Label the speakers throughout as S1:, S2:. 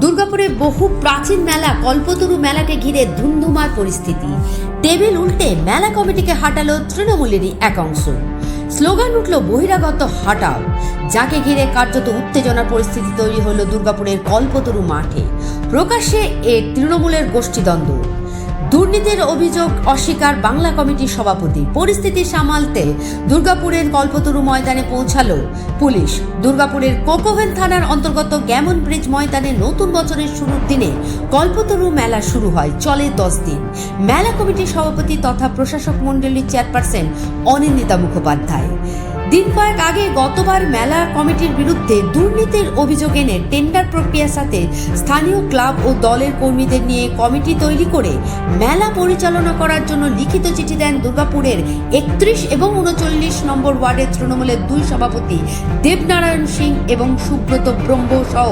S1: দুর্গাপুরে বহু প্রাচীন মেলা কল্পতরু মেলাকে ঘিরে ধুমধুমার পরিস্থিতি। টেবিল উল্টে মেলা কমিটিকে হাঁটালো তৃণমূলেরই এক অংশ। স্লোগান উঠল বহিরাগত হাঁটাও। যাকে ঘিরে কার্যত উত্তেজনার পরিস্থিতি তৈরি হলো দুর্গাপুরের কল্পতরু মাঠে। প্রকাশ্যে এ তৃণমূলের গোষ্ঠীদ্বন্দ্ব। দুর্নীতির অভিযোগ অস্বীকার বাংলা কমিটির সভাপতি। পরিস্থিতি সামালতে দুর্গাপুরের কল্পতরু ময়দানে পৌঁছালো পুলিশ। দুর্গাপুরের কোকোভেন থানার অন্তর্গত গ্যামন ব্রিজ ময়দানে নতুন বছরের শুরুর দিনে কল্পতরু মেলা শুরু হয়, চলে দশ দিন। মেলা কমিটির সভাপতি তথা প্রশাসক মণ্ডলীর চেয়ারপারসন অনিন্দিতা মুখোপাধ্যায়। দিন কয়েক আগে গতবার মেলা কমিটির বিরুদ্ধে দুর্নীতির অভিযোগ এনে টেন্ডার প্রক্রিয়ার সাথে স্থানীয় ক্লাব ও দলের কর্মীদের নিয়ে কমিটি তৈরি করে মেলা পরিচালনা করার জন্য লিখিত চিঠি দেন দুর্গাপুরের একত্রিশ এবং উনচল্লিশ নম্বর ওয়ার্ডের তৃণমূলের দুই সভাপতি দেবনারায়ণ সিং এবং সুব্রত ব্রহ্ম সহ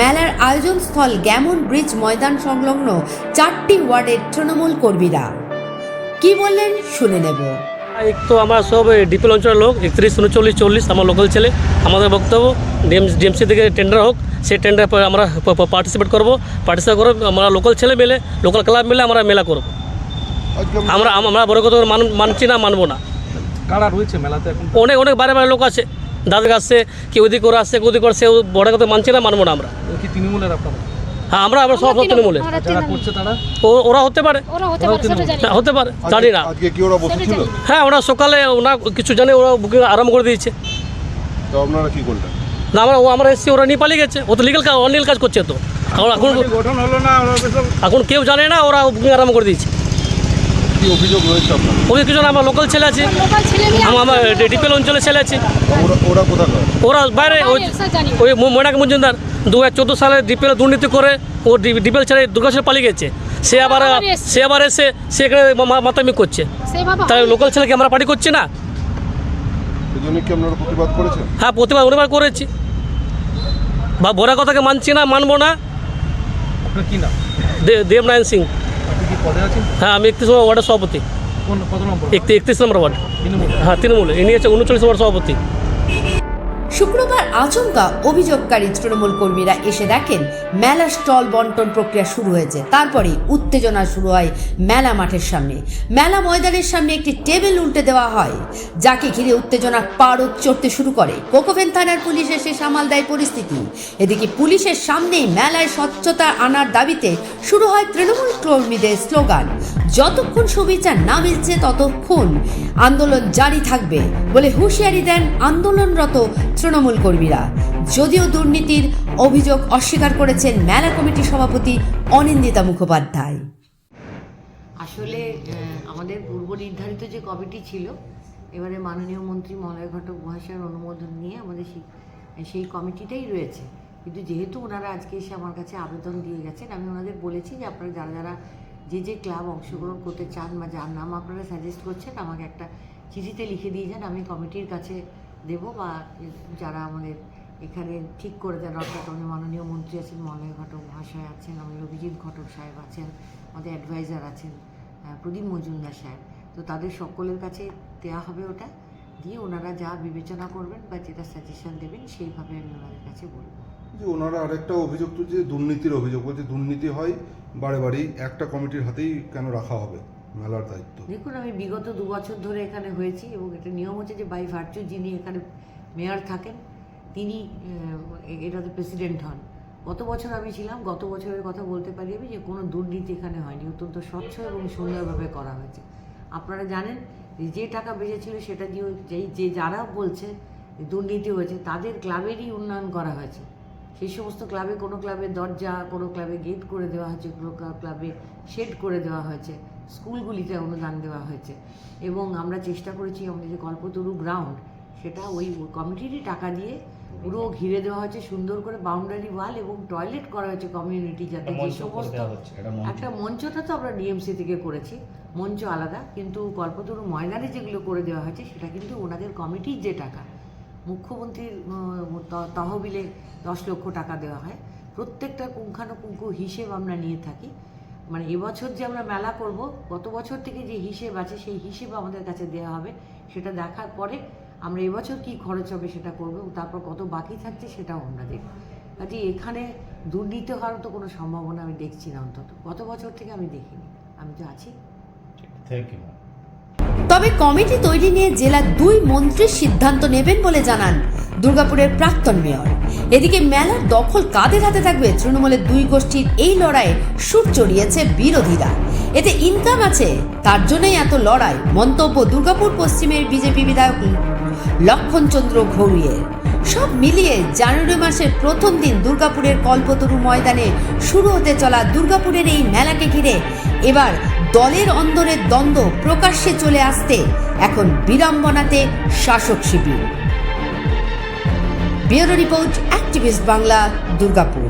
S1: মেলার আয়োজনস্থল গ্যামন ব্রিজ ময়দান সংলগ্ন চারটি ওয়ার্ডের তৃণমূল কর্মীরা। কি বললেন শুনে নেব।
S2: এক তো আমরা সব ডিপেল অঞ্চলের লোক একত্রিশ উনচল্লিশ চল্লিশ আমার লোকাল ছেলে আমাদের বক্তব্য ডিএমসি থেকে টেন্ডার হোক সেই টেন্ডার আমরা পার্টিসিপেট করব পার্টিসিপেট করে আমরা লোকাল ছেলে মিলে লোকাল ক্লাব মিলে আমরা মেলা করব। আমরা আমরা বড় কথা মান মানছি না মানবো না।
S3: কারা রয়েছে মেলাতে এখন?
S2: অনেক অনেক বাইরে বাইরে লোক আছে দাদার আসছে কেউ ওদিক করে আসছে কেউ ওদিক করে সে বড় কথা মানছি না মানবো না আমরা।
S3: তৃণমূলের আপনারা?
S2: হ্যাঁ আমরা আমরা সব তৃণমূলে।
S3: যারা
S2: ও- ওরা হতে পারে।
S4: হতে পারে জানি
S2: হ্যাঁ, হতে পারে জানি না।
S5: ওরা
S2: হ্যাঁ ওরা সকালে ওনা কিছু জানে ওরা বুকিং আরম্ভ করে দিয়েছে।
S5: তো আপনারা কি করলেন?
S2: না আমরা ও আমরা এসেছি ওরা নিয়ে পালিয়ে গেছে। ও তো লিগেল কাজ অনলিগাল কাজ করছে তো। এখন এখন
S3: গঠন হলো না ওরা সব
S2: এখন কেউ জানে না ওরা বুকিং আরম্ভ করে দিয়েছে।
S5: কি অভিযোগ রয়েছে আপনার?
S2: ওই কিছু না আমার লোকাল ছেলে আছে। আমার ডিপেল অঞ্চলের ছেলে আছে।
S5: ওরা ওরা কোথাকার?
S2: ওরা বাইরে ওই মৈনাক মজুমদার দু হাজার চোদ্দ সালে ডিপেল দুর্নীতি করে ও ডি- ডিপেল ছেড়ে দুর্গাশ্বর পালিয়ে গেছে। সে আবার সে আবার এসে সে এখানে মা- মাতামি করছে। তাই লোকাল ছেলেকে আমরা পার্টি করছি না?
S5: প্রতিবাদ
S2: হ্যাঁ প্রতিবার অনুবার করেছি। বা বড়া কথাকে মানছি না মানবো না। দেবনারায়ণ সিং
S3: আপনি কি পদে আছেন
S2: হ্যাঁ আমি একত্রিশ নম্বর ওয়ার্ডের সভাপতি। একত্রিশ নম্বর ওয়ার্ড। হ্যাঁ তৃণমূল ইনি হচ্ছে উনচল্লিশ নম্বর সভাপতি।
S1: শুক্রবার আচমকা অভিযোগকারী তৃণমূল কর্মীরা এসে দেখেন মেলা স্টল বন্টন প্রক্রিয়া শুরু হয়েছে। তারপরে উত্তেজনা শুরু হয় মেলা মাঠের সামনে। মেলা ময়দানের সামনে একটি টেবিল উল্টে দেওয়া হয়, যাকে ঘিরে উত্তেজনা পারদ চড়তে শুরু করে। কোকোভেন থানার পুলিশ এসে সামাল দেয় পরিস্থিতি। এদিকে পুলিশের সামনেই মেলায় স্বচ্ছতা আনার দাবিতে শুরু হয় তৃণমূল কর্মীদের স্লোগান। যতক্ষণ সুবিচার না মিলছে, ততক্ষণ আন্দোলন জারি থাকবে বলে হুঁশিয়ারি দেন আন্দোলনরত তৃণমূল কর্মীরা। যদিও দুর্নীতির অভিযোগ অস্বীকার করেছেন মেলা কমিটির সভাপতি অনিন্দিতা মুখোপাধ্যায়।
S6: আসলে আমাদের পূর্ব নির্ধারিত যে কমিটি ছিল, এবারে মাননীয় মন্ত্রী মলয় ঘটক মহাশয়ের অনুমোদন নিয়ে আমাদের সেই সেই কমিটিটাই রয়েছে। কিন্তু যেহেতু ওনারা আজকে এসে আমার কাছে আবেদন দিয়ে গেছেন, আমি ওনাদের বলেছি যে আপনারা যারা যারা যে যে ক্লাব অংশগ্রহণ করতে চান বা যার নাম আপনারা সাজেস্ট করছেন, আমাকে একটা চিঠিতে লিখে দিয়ে যান, আমি কমিটির কাছে দেব বা যারা আমাদের এখানে ঠিক করে দেন, অর্থাৎ আমাদের মাননীয় মন্ত্রী আছেন, মলয় ঘটক মহাশয় আছেন, আমাদের অভিজিৎ ঘটক সাহেব আছেন, আমাদের অ্যাডভাইজার আছেন প্রদীপ মজুমদার সাহেব। তো তাদের সকলের কাছে দেওয়া হবে ওটা। দিয়ে ওনারা যা বিবেচনা করবেন বা যেটা সাজেশন দেবেন সেইভাবে আমি ওনাদের কাছে বলব।
S5: যে ওনারা আরেকটা অভিযোগ তো যে দুর্নীতির অভিযোগ। বলছে দুর্নীতি হয় বারে বারেই একটা কমিটির হাতেই কেন রাখা হবে? মেলার দায়িত্ব।
S6: দেখুন আমি বিগত দু বছর ধরে এখানে হয়েছি এবং এটা নিয়ম হচ্ছে যে বাই ভার্চু যিনি এখানে মেয়র থাকেন তিনি আহ, এটাতে প্রেসিডেন্ট হন। গত বছর আমি ছিলাম গত বছরের কথা বলতে পারি আমি যে কোনো দুর্নীতি এখানে হয়নি। অত্যন্ত স্বচ্ছ এবং সুন্দরভাবে করা হয়েছে। আপনারা জানেন যে টাকা বেঁচেছিল সেটা দিয়ে যেই যে যারা বলছে দুর্নীতি হয়েছে, তাদের ক্লাবেরই উন্নয়ন করা হয়েছে। সেই সমস্ত ক্লাবে কোনো ক্লাবে দরজা, কোনো ক্লাবে গেট করে দেওয়া হয়েছে, কোনো ক্লাবে শেড করে দেওয়া হয়েছে, স্কুলগুলিতে অনুদান দেওয়া হয়েছে। এবং আমরা চেষ্টা করেছি আমাদের যে কল্পতরু গ্রাউন্ড সেটা ওই কমিটিরই টাকা দিয়ে পুরো ঘিরে দেওয়া হয়েছে সুন্দর করে বাউন্ডারি ওয়াল এবং টয়লেট করা হয়েছে কমিউনিটি যাতে যে সমস্ত একটা মঞ্চটা তো আমরা ডিএমসি থেকে করেছি মঞ্চ আলাদা কিন্তু কল্পতরু ময়দানে যেগুলো করে দেওয়া হয়েছে সেটা কিন্তু ওনাদের কমিটির যে টাকা মুখ্যমন্ত্রীর তহবিলে দশ লক্ষ টাকা দেওয়া হয় প্রত্যেকটা পুঙ্খানুপুঙ্খ হিসেব আমরা নিয়ে থাকি মানে এবছর যে আমরা মেলা করব গত বছর থেকে যে হিসেব আছে সেই হিসেব আমাদের কাছে দেওয়া হবে সেটা দেখার পরে আমরা এবছর কি খরচ হবে সেটা করব তারপর কত বাকি থাকছে সেটাও আমরা দেখব। কাজে এখানে দুর্নীতি হওয়ার তো কোনো সম্ভাবনা আমি দেখছি না অন্তত। গত বছর থেকে আমি দেখিনি। আমি তো আছি।
S3: থ্যাংক ইউ
S1: তবে কমিটি তৈরি নিয়ে জেলার দুই মন্ত্রী সিদ্ধান্ত নেবেন বলে জানান দুর্গাপুরের প্রাক্তন মেয়র। এদিকে মেলার দখল কাদের হাতে থাকবে? তৃণমূলের দুই গোষ্ঠীর এই লড়াইয়ে সুর চড়িয়েছে বিরোধীরা। এতে ইনকাম আছে তার জন্যই এত লড়াই। মন্তব্য দুর্গাপুর পশ্চিমের বিজেপি বিধায়ক লক্ষণচন্দ্র ঘৌরিয়ের সব মিলিয়ে জানুয়ারি মাসের প্রথম দিন দুর্গাপুরের কল্পতরু ময়দানে শুরু হতে চলা দুর্গাপুরের এই মেলাকে ঘিরে এবার দলের অন্দরের দ্বন্দ্ব প্রকাশ্যে চলে আসতে এখন বিড়ম্বনাতে শাসক শিবির। Bureau report activist Bangla, Durgapur.